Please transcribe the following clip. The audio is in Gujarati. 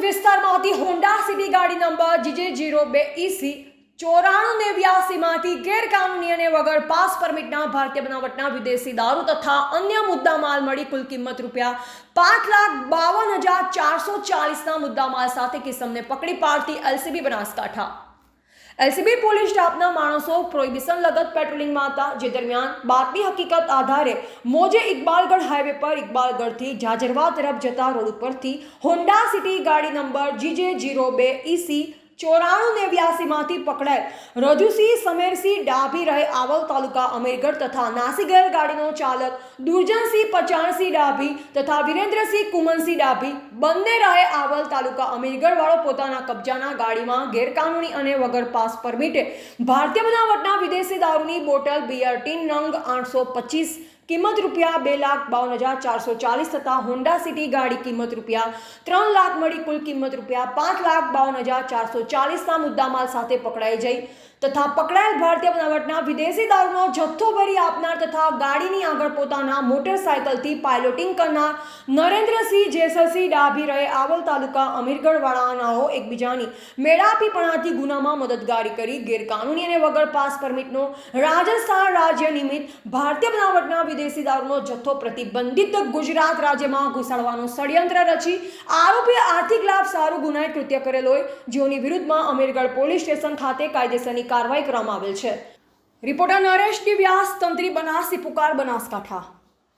વિસ્તારમાંથી હોન્ડા સિટી ગાડી નંબર જીજે જીરો બે ઈસી ચોરાણું નેવ્યાસીમાંથી ગેરકાનૂની અને વગર પાસ પરમિટના ભારતીય બનાવટના વિદેશી દારૂ તથા અન્ય મુદ્દા માલ મળી કુલ કિંમત રૂપિયા પાંચ લાખ બાવન હજાર ચારસો ચાલીસના મુદ્દામાલ સાથે કિસમને પકડી પાડતી એલસીબી બનાસકાંઠા. એલસીબી પોલીસ સ્ટાફના માણસો પ્રોહિબિશન લગત પેટ્રોલિંગમાં હતા જે દરમિયાન બાતમી હકીકત આધારે મોજે ઇકબાલગઢ હાઈવે પર ઇકબાલગઢથી જાજરવા તરફ જતા રોડ ઉપરથી હોન્ડા સિટી ગાડી નંબર જીજે જીરો બે ઈસી ચોરાણું નેવ્યાસીમાંથી પકડાયેલ રજુસિંહ, સમેરસિંહ, ડાભી રહે આવલ તાલુકા અમીરગઢ તથા નાસીગર ગાડીનો ચાલક. દુર્જનસિંહ, પચાણસિંહ ડાભી તથા વિરેન્દ્રસિંહ, કુમનસિંહ ડાભી બંને રહે આવલ તાલુકા અમીરગઢવાળો પોતાના કબજાના ગાડીમાં ગેરકાનૂની અને વગર પાસ પરમિટે. ભારતીય બનાવટના વિદેશી દારૂની બોટલ બિયર ટીન નંગ આઠસો પચીસ કિંમત રૂપિયા બે લાખ બાવન હજાર ચારસો ચાલીસ તથા હોન્ડા સિટી ગાડી કિંમત રૂપિયા ત્રણ લાખ મળી કુલ કિંમત રૂપિયા પાંચ લાખ બાવન હજાર ચારસો ચાલીસના મુદ્દામાલ સાથે પકડાઈ જઈ તથા પકડાયેલ ભારતીય બનાવટના વિદેશી દારૂનો જથ્થો ભરી આપનાર તથા ગાડીની આગળ પોતાના મોટરસાયકલથી પાયલોટિંગ કરનાર નરેન્દ્રસિંહ જેસરસિંહ ડાભી રહે આવલ તાલુકા અમીરગઢવાળાનાઓ એકબીજાની મેળાપીપણાથી ગુનામાં મદદગારી કરી, ગેરકાનૂની અને વગર પાસ પરમિટનો રાજસ્થાન રાજ્ય નિમિત્ત ભારતીય બનાવટના વિદેશી દારૂનો જથ્થો પ્રતિબંધિત ગુજરાત રાજ્યમાં ઘુસાડવાનું ષડયંત્ર રચી આરોપીએ આર્થિક લાભ સારું ગુનાહિત કૃત્ય કરેલ હોય, જેઓની વિરુદ્ધમાં અમીરગઢ પોલીસ સ્ટેશન ખાતે કાયદેસરની કાર્યવાહી કરવામાં આવેલ છે. રિપોર્ટર નરેશ વ્યાસ તંત્રી બનાસી પુકાર બનાસકાંઠા.